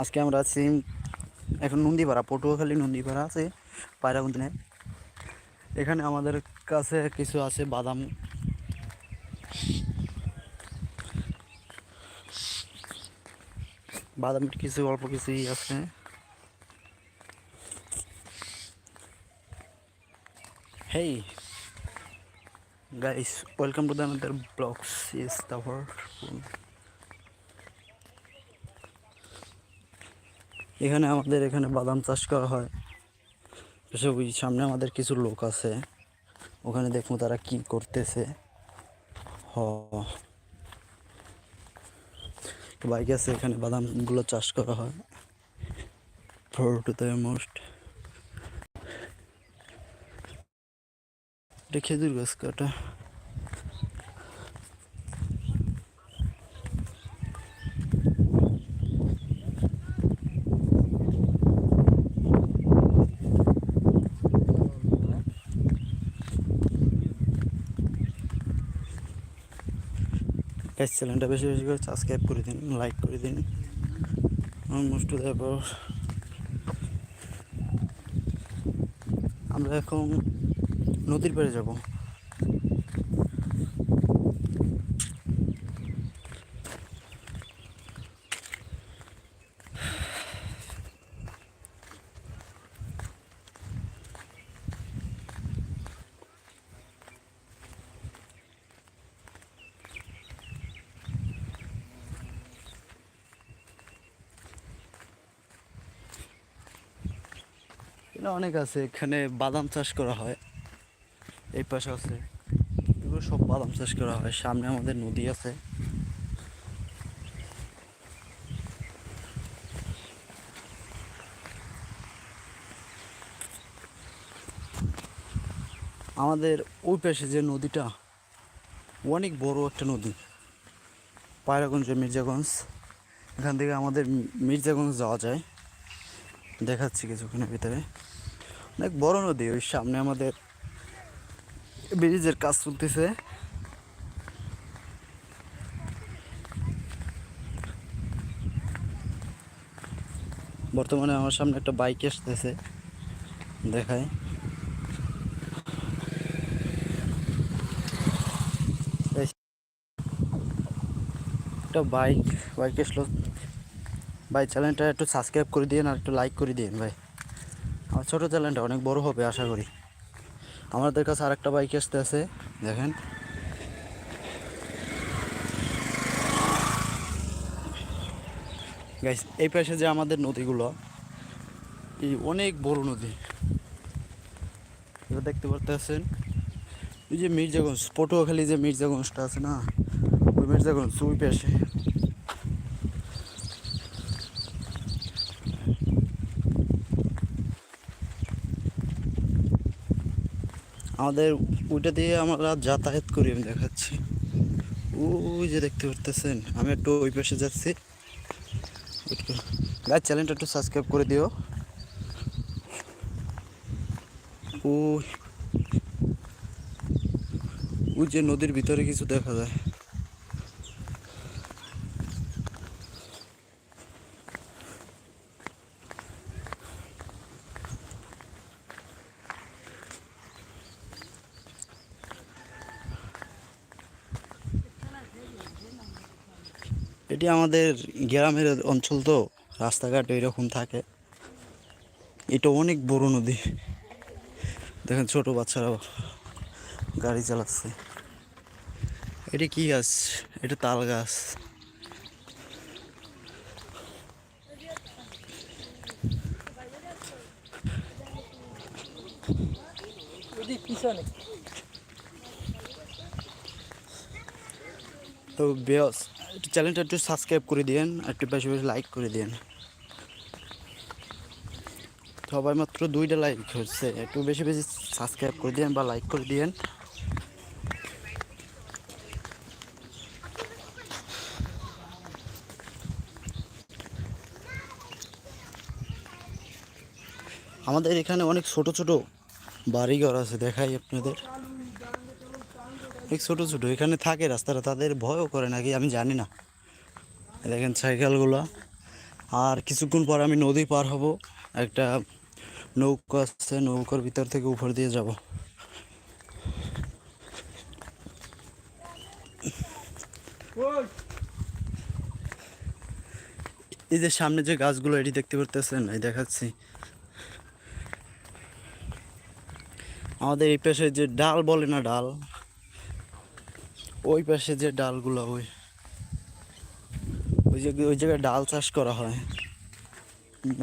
আজকে আমরা আছি এখন নন্দীপাড়া, পটুয়াখালী নন্দীপাড়া আছে পায়রাগুন্দিনে এখানে আমাদের কাছে কিছু আছে বাদাম। বাদামের কিছু, অল্প কিছুই আছে। Hey guys welcome to the blogs is তারপর এখানে আমাদের এখানে বাদাম চাষ করা হয়। সে ওই সামনে আমাদের কিছু লোক আছে। ওখানে দেখব তারা কি করতেছে। হ। বাইক আছে, এখানে বাদামগুলো চাষ করা হয়। Photo most. এটা খেজুর গাছ কাটা। গ্যাস চ্যানেলটা বেশি বেশি করে সাবস্ক্রাইব করে দিন লাইক করে দিন। অলমোস্ট তারপর আমরা এখন নদীর পাড়ে যাব। এখানে অনেক আছে, এখানে বাদাম চাষ করা হয়, এই পাশে আছে। এগুলো সব বাদাম চাষ করা হয়, সামনে আমাদের নদী আছে। আমাদের ওই পাশে যে নদীটা, অনেক বড় একটা নদী, পায়রাগঞ্জ, মির্জাগঞ্জ। এখান থেকে আমাদের মির্জাগঞ্জ যাওয়া যায়। দেখাচ্ছি কিছুক্ষণের ভিতরে। অনেক বড় নদী ওই সামনে আমাদের ব্রিজের কাজ চলতেছে। বর্তমানে আমার সামনে একটা বাইক আসতেছে দেখায় একটা বাইক বাইক আসলো। ভাই চ্যানেলটা একটু সাবস্ক্রাইব করে দিন আর একটু লাইক করে দিন ভাই। আমার ছোটো চ্যানেলটা অনেক বড় হবে, আশা করি। আমাদের কাছে আরেকটা বাইক আসতে আছে, দেখেন। গাইস এই পাশে যে আমাদের নদীগুলো, এই অনেক বড় নদী। এবার দেখতে পারতেছেন? এই যে মির্জাগঞ্জ, পটুয়াখালী যে মির্জাগঞ্জটা আছে না, ওই মির্জাগঞ্জ, ওই পাশে। আমাদের ওইটা দিয়ে আমরা যাতায়াত করি, আমি দেখাচ্ছি। ওই যে দেখতে পারতেছেন, আমি একটু ওই পাশে যাচ্ছি। গাছ চ্যানেলটা একটু সাবস্ক্রাইব করে দিও। ওই ওই যে নদীর ভিতরে কিছু দেখা যায়। এটি আমাদের গ্রামের অঞ্চল তো, রাস্তাঘাট এরকম থাকে। এটা অনেক বড় নদী। দেখেন ছোট বাচ্চারা গাড়ি চালাচ্ছে। এটা কি গাছ? এটা তাল গাছ। তো বেস একটু চ্যানেলটা একটু সাবস্ক্রাইব করে দিন একটু বেশি বেশি লাইক করে দিন সবাই মাত্র দুইটা লাইক হচ্ছে, একটু বেশি বেশি সাবস্ক্রাইব করে দিন বা লাইক করে দিন আমাদের এখানে অনেক ছোট ছোট বাড়িঘর আছে, দেখাই আপনাদের। অনেক ছোট ছোট, এখানে থাকে রাস্তাটা, তাদের ভয়ও করে নাকি, আমি জানি না। দেখেন সাইকেলগুলো। আর কিছুক্ষণ পর আমি নদী পার হব, একটা নৌকা আছে, নৌকার ভিতর থেকে উপর দিয়ে যাব। এই যে সামনে যে গাছগুলো, এটি দেখতে পারতেছেন? এই দেখাচ্ছি। আমাদের এই পাশে যে ডাল বলে না ডাল ওই পাশে যে ডালগুলো, ওই ওই যে, ওই জায়গায় ডাল চাষ করা হয়।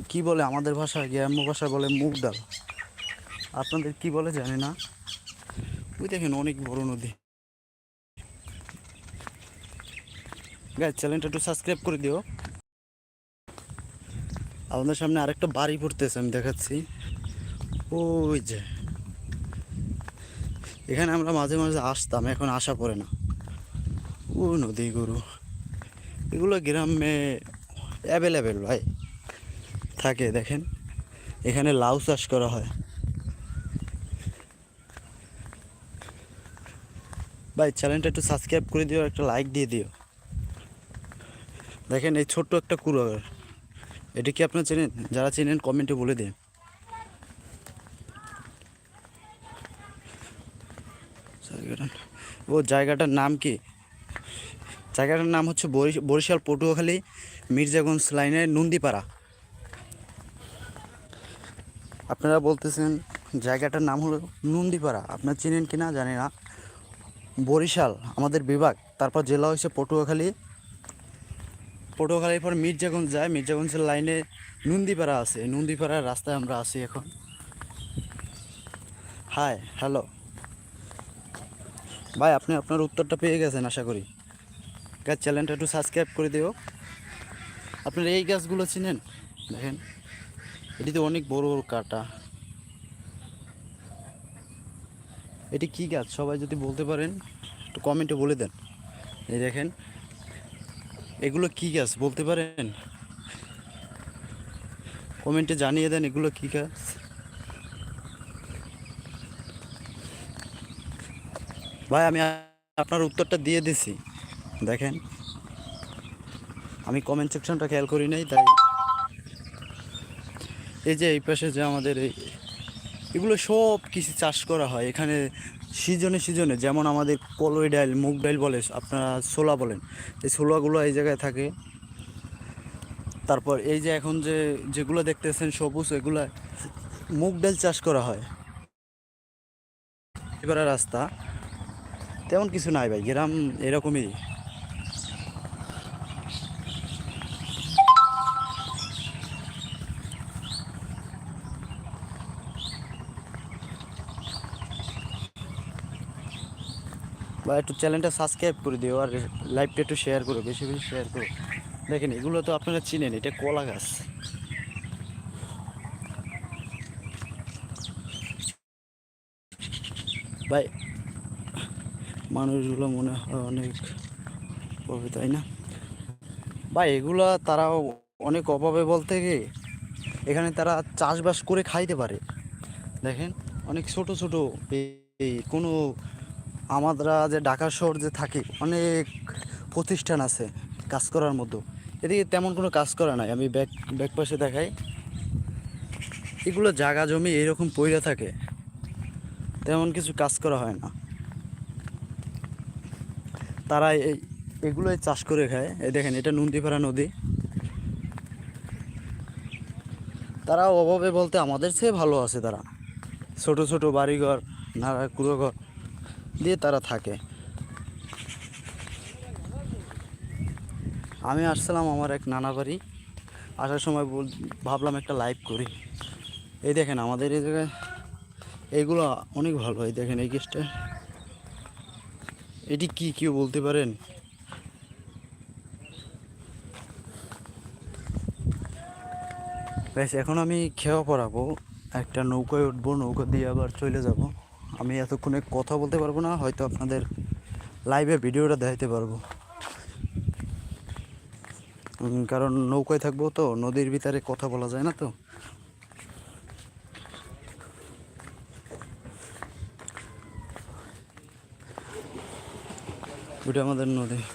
কি বলে আমাদের ভাষায় গ্রাম্য ভাষা বলে মুগ ডাল? আপনাদের কি বলে জানি না। ওই দেখেন অনেক বড় নদী। গাইজ চ্যানেলটা একটু সাবস্ক্রাইব করে দিও। আমাদের সামনে আরেকটা বাড়ি পড়তেছে আমি দেখাচ্ছি। ওই যে, এখানে আমরা মাঝে মাঝে আসতাম, এখন আসা পড়ে না। ও নদী গরু এগুলো গ্রামে অ্যাভেলেবেল ভাই। থাকে, দেখেন। এখানে লাউ চাষ করা হয়। ভাই চ্যানেলটা একটু সাবস্ক্রাইব করে দিও, একটা লাইক দিয়ে দিও। দেখেন, এই ছোট্ট একটা কুড়ার এটা কি আপনার চেনেন? যারা চেনেন কমেন্টে বলে দিন। ও, জায়গাটার নাম কি? জায়গাটার নাম হচ্ছে বরিশ- বরিশাল, পটুয়াখালী, মির্জাগঞ্জ লাইনের নন্দীপাড়া। আপনারা বলতেছেন জায়গাটার নাম হলো নন্দীপাড়া। আপনারা চিনেন কি না জানি না। বরিশাল আমাদের বিভাগ, তারপর জেলা হচ্ছে পটুয়াখালী। পটুয়াখালীর পর মির্জাগঞ্জ যায়, মির্জাগঞ্জের লাইনে নন্দীপাড়া আছে। নন্দীপাড়ার রাস্তায় আমরা আছি এখন। হাই হ্যালো ভাই, আপনি আপনার উত্তরটা পেয়ে গেছেন, আশা করি। গাছ চ্যানেলটা একটু সাবস্ক্রাইব করে দিও। আপনার এই গাছগুলো চিনেন? দেখেন, এটিতে অনেক বড় বড় কাটা। এটি কি গাছ? সবাই যদি বলতে পারেন, একটু কমেন্টে বলে দেন। এই দেখেন, এগুলো কি গাছ? বলতে পারেন? কমেন্টে জানিয়ে দেন এগুলো কি গাছ? ভাই, আমি আপনার উত্তরটা দিয়ে দিছি। দেখেন। আমি কমেন্ট সেকশনটা খেয়াল করি নাই, তাই এই যে এই পাশে যে আমাদের এই এগুলো সব কিছু চাষ করা হয়। এখানে সিজনে সিজনে, যেমন আমাদের কলই ডাল, মুগ ডাল বলে, আপনারা ছোলা বলেন, এই ছোলাগুলো এই জায়গায় থাকে। তারপর এই যে এখন যে যেগুলো দেখতেছেন সবুজ, এগুলো মুগ ডাল চাষ করা হয়। এবারে রাস্তা, তেমন কিছু নাই ভাই, গ্রাম এরকমই। বা একটু চ্যানেলটা সাবস্ক্রাইব করে দিও আর লাইভটা একটু শেয়ার করো, বেশি বেশি শেয়ার করো। দেখেন, এগুলো তো আপনারা চিনেন, এটা কলা গাছ। ভাই, মানুষগুলো মনে হয় অনেক পাবে তাই না? ভাই, এগুলা তারাও অনেক অভাবে বলতে গিয়ে এখানে তারা চাষবাস করে খাইতে পারে। দেখেন, অনেক ছোট ছোট, এই কোনো আমরা যে ঢাকা শহর যে থাকি, অনেক প্রতিষ্ঠান আছে কাজ করার মতো এদিকে তেমন কোনো কাজ করা নাই, আমি ব্যাক ব্যাক পাশে দেখাই। এগুলো জায়গা জমি এরকম পইরা থাকে, তেমন কিছু কাজ করা হয় না। তারা এই, এগুলোই চাষ করে খায়। এই দেখেন, এটা নন্দীপাড়া নদী। তারা অভাবে বলতে আমাদের চেয়ে ভালো আছে তারা। ছোট ছোট বাড়িঘর নাড়া কুড়ো ঘর দিয়ে তারা থাকে। আমি আসছিলাম আমার এক নানা বাড়ি। আসার সময় বল- ভাবলাম একটা লাইভ করি। এই দেখেন আমাদের এই জায়গায় এইগুলো অনেক ভালো এই দেখেন এই কেসটা এটি কি কেউ বলতে পারেন? বেশ, এখন আমি খেয়া পড়াবো। একটা নৌকায় উঠবো, নৌকা দিয়ে আবার চলে যাব। আমি এতক্ষণে কথা বলতে পারব না, হয়তো আপনাদের লাইভে ভিডিওটা দেখাতে পারব। কারণ নৌকায় থাকব তো, নদীর ভিতরে কথা বলা যায় না তো। ওটা আমাদের নদী।